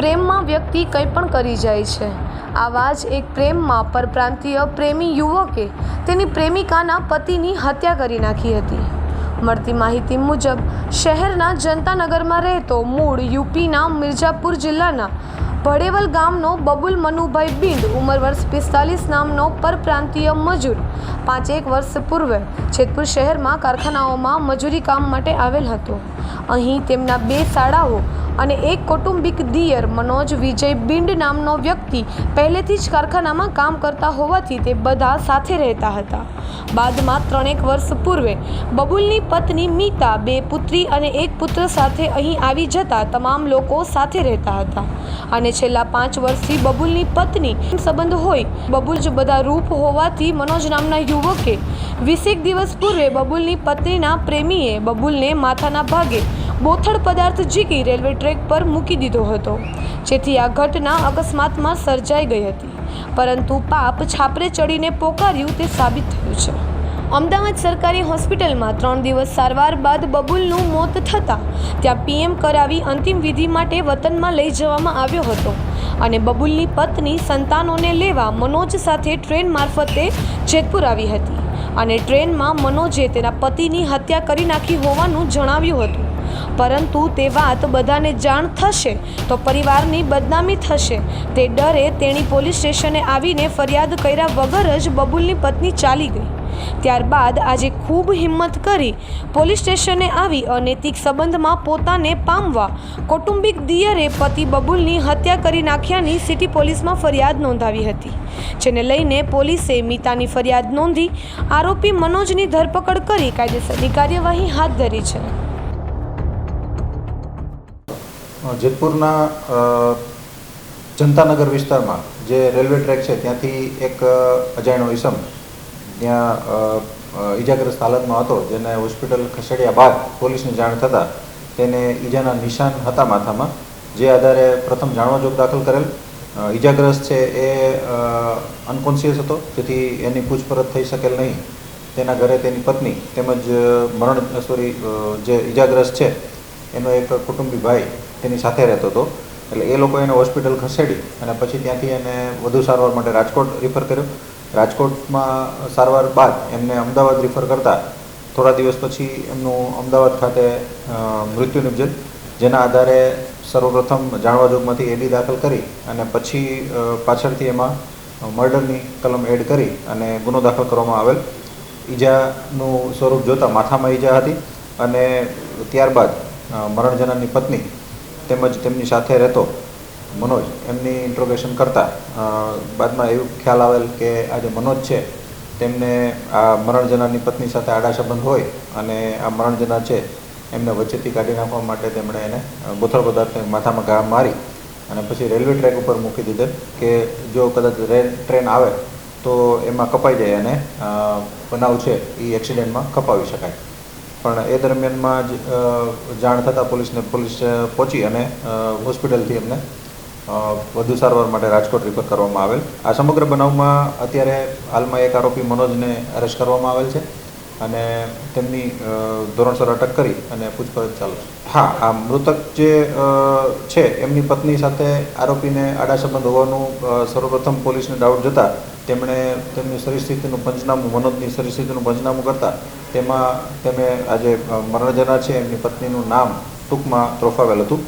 પ્રેમમાં વ્યક્તિ કંઈ પણ કરી જાય છે. આવા જ એક પ્રેમમાં પરપ્રાંતીય પ્રેમી યુવકે તેની પ્રેમિકાના પતિની હત્યા કરી નાખી હતી. મળતી માહિતી મુજબ, શહેરના જનતાનગરમાં રહેતો મૂળ યુપીના મિર્ઝાપુર જિલ્લાના ભડેવલ ગામનો બબુલ મનુભાઈ બિંડ ઉંમર વર્ષ પિસ્તાલીસ નામનો પરપ્રાંતીય મજૂર પાંચેક વર્ષ પૂર્વે જેતપુર શહેરમાં કારખાનાઓમાં મજૂરી કામ માટે આવેલ હતો. અહીં તેમના બે શાળાઓ અને એક કૌટુંબિક દિયર, મનોજ વિજય બિંડ નામનો વ્યક્તિ, પહેલેથી જ કારખાનામાં કામ કરતા હોવાથી તે બધા સાથે રહેતા હતા. બાદમાં ત્રણેક વર્ષ પૂર્વે, બબુલની પત્ની મીતા, બે પુત્રી અને એક પુત્ર સાથે અહીં આવી જતા તમામ લોકો સાથે રહેતા હતા. અને છેલ્લા પાંચ વર્ષથી બબુલની પત્ની સંબંધ હોય, બબુલ જ બધા રૂપ હોવાથી મનોજ નામના યુવકે વીસેક દિવસ પૂર્વે બબુલની પત્નીના પ્રેમીએ બબુલને માથાના ભાગે બોથડ પદાર્થ ઝીકી રેલવે ટ્રેક પર મૂકી દીધો હતો. જેથી આ ઘટના અકસ્માતમાં સર્જાઈ ગઈ હતી. પરંતુ પાપ છાપરે ચડીને પોકાર્યું તે સાબિત થયું છે. અમદાવાદ સરકારી હોસ્પિટલમાં ત્રણ દિવસ સારવાર બાદ બબુલનું મોત થતાં ત્યાં પીએમ કરાવી અંતિમ વિધિ માટે વતનમાં લઈ જવામાં આવ્યો હતો અને બબુલની પત્ની સંતાનોને લેવા મનોજ સાથે ટ્રેન મારફતે જેતપુર આવી હતી અને ટ્રેનમાં મનોજે તેના પતિની હત્યા કરી નાખી હોવાનું જણાવ્યું હતું. પરંતુ તે વાત બધાને જાણ થશે તો પરિવારની બદનામી થશે. તે ડરે તેણી પોલીસ સ્ટેશને આવીને ફરિયાદ કર્યા વગર જ બબુલની પત્ની ચાલી ગઈ. ત્યારબાદ આજે ખૂબ હિંમત કરી પોલીસ સ્ટેશને આવી અનૈતિક સંબંધમાં પોતાને પામવા કૌટુંબિક દિયરે પતિ બબુલની હત્યા કરી નાખ્યાની સિટી પોલીસમાં ફરિયાદ નોંધાવી હતી, જેને લઈને પોલીસે મિતાની ફરિયાદ નોંધી આરોપી મનોજની ધરપકડ કરી કાયદેસરની કાર્યવાહી હાથ ધરી છે. જેતપુરના જનતાનગર વિસ્તારમાં જે રેલવે ટ્રેક છે, ત્યાંથી એક અજાણ્યો ઈસમ ત્યાં ઈજાગ્રસ્ત હાલતમાં હતો, જેને હોસ્પિટલ ખસેડ્યા બાદ પોલીસને જાણ થતાં તેને ઈજાના નિશાન હતા માથામાં, જે આધારે પ્રથમ જાણવાજોગ દાખલ કરેલ. ઈજાગ્રસ્ત છે એ અનકોન્શિયસ હતો જેથી એની પૂછપરછ થઈ શકેલ નહીં. તેના ઘરે તેની પત્ની તેમજ મરણ સોરી જે ઈજાગ્રસ્ત છે, એનો એક કુટુંબી ભાઈ તેની સાથે રહેતો હતો. એટલે એ લોકો એને હોસ્પિટલ ખસેડી અને પછી ત્યાંથી એને વધુ સારવાર માટે રાજકોટ રિફર કર્યો. રાજકોટમાં સારવાર બાદ એમને અમદાવાદ રિફર કરતા થોડા દિવસ પછી એમનું અમદાવાદ ખાતે મૃત્યુ નિપજેલ જેના આધારે સર્વપ્રથમ જાણવાજોગમાંથી એડી દાખલ કરી અને પછી પાછળથી એમાં મર્ડરની કલમ એડ કરી અને ગુનો દાખલ કરવામાં આવેલ. ઈજાનું સ્વરૂપ જોતાં માથામાં ઈજા હતી અને ત્યારબાદ અ, પત્ની તેમજ તેમની સાથે રહેતો મનોજ એમની ઇન્ટ્રોગેશન કરતા બાદમાં એવું ખ્યાલ આવેલ કે આ જે મનોજ છે, તેમને આ મરણ જનારની પત્ની સાથે આડા સંબંધ હોય અને આ મરણ જનાર છે, એમને વચ્ચેથી કાઢી નાખવા માટે તેમણે એને ગોથળ પદાર્થને માથામાં ઘા મારી અને પછી રેલવે ટ્રેક ઉપર મૂકી દીધેલ કે જો કદાચ ટ્રેન આવે તો એમાં કપાઈ જાય અને બનાવ છે એ એક્સિડન્ટમાં કપાવી શકાય. પણ એ દરમિયાનમાં જ જાણ થતાં પોલીસને પોલીસ પહોંચી અને હોસ્પિટલથી એમને વધુ સારવાર માટે રાજકોટ રિફર કરવામાં આવેલ. આ સમગ્ર બનાવમાં અત્યારે હાલમાં એક આરોપી મનોજને અરેસ્ટ કરવામાં આવેલ છે અને તેમની ધોરણસર અટક કરી અને પૂછપરછ ચાલુ છે. હા, આ મૃતક જે છે, એમની પત્ની સાથે આરોપીને આડા સંબંધ હોવાનું સર્વપ્રથમ પોલીસને ડાઉટ જતા તેમણે તેમની સરિસ્થિતિનું પંચનામું, મનોજની સરિસ્થિતિનું પંચનામું કરતા તેમાં તેમણે આજે મરણજના છે, એમની પત્નીનું નામ ટૂંકમાં ત્રોફાવેલ હતું.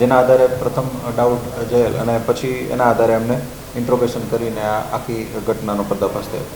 જેના આધારે પ્રથમ ડાઉટ જયેલ અને પછી એના આધારે એમને ઇન્ટ્રોગેશન કરીને આ આખી ઘટનાનો પર્દાફાશ થયો.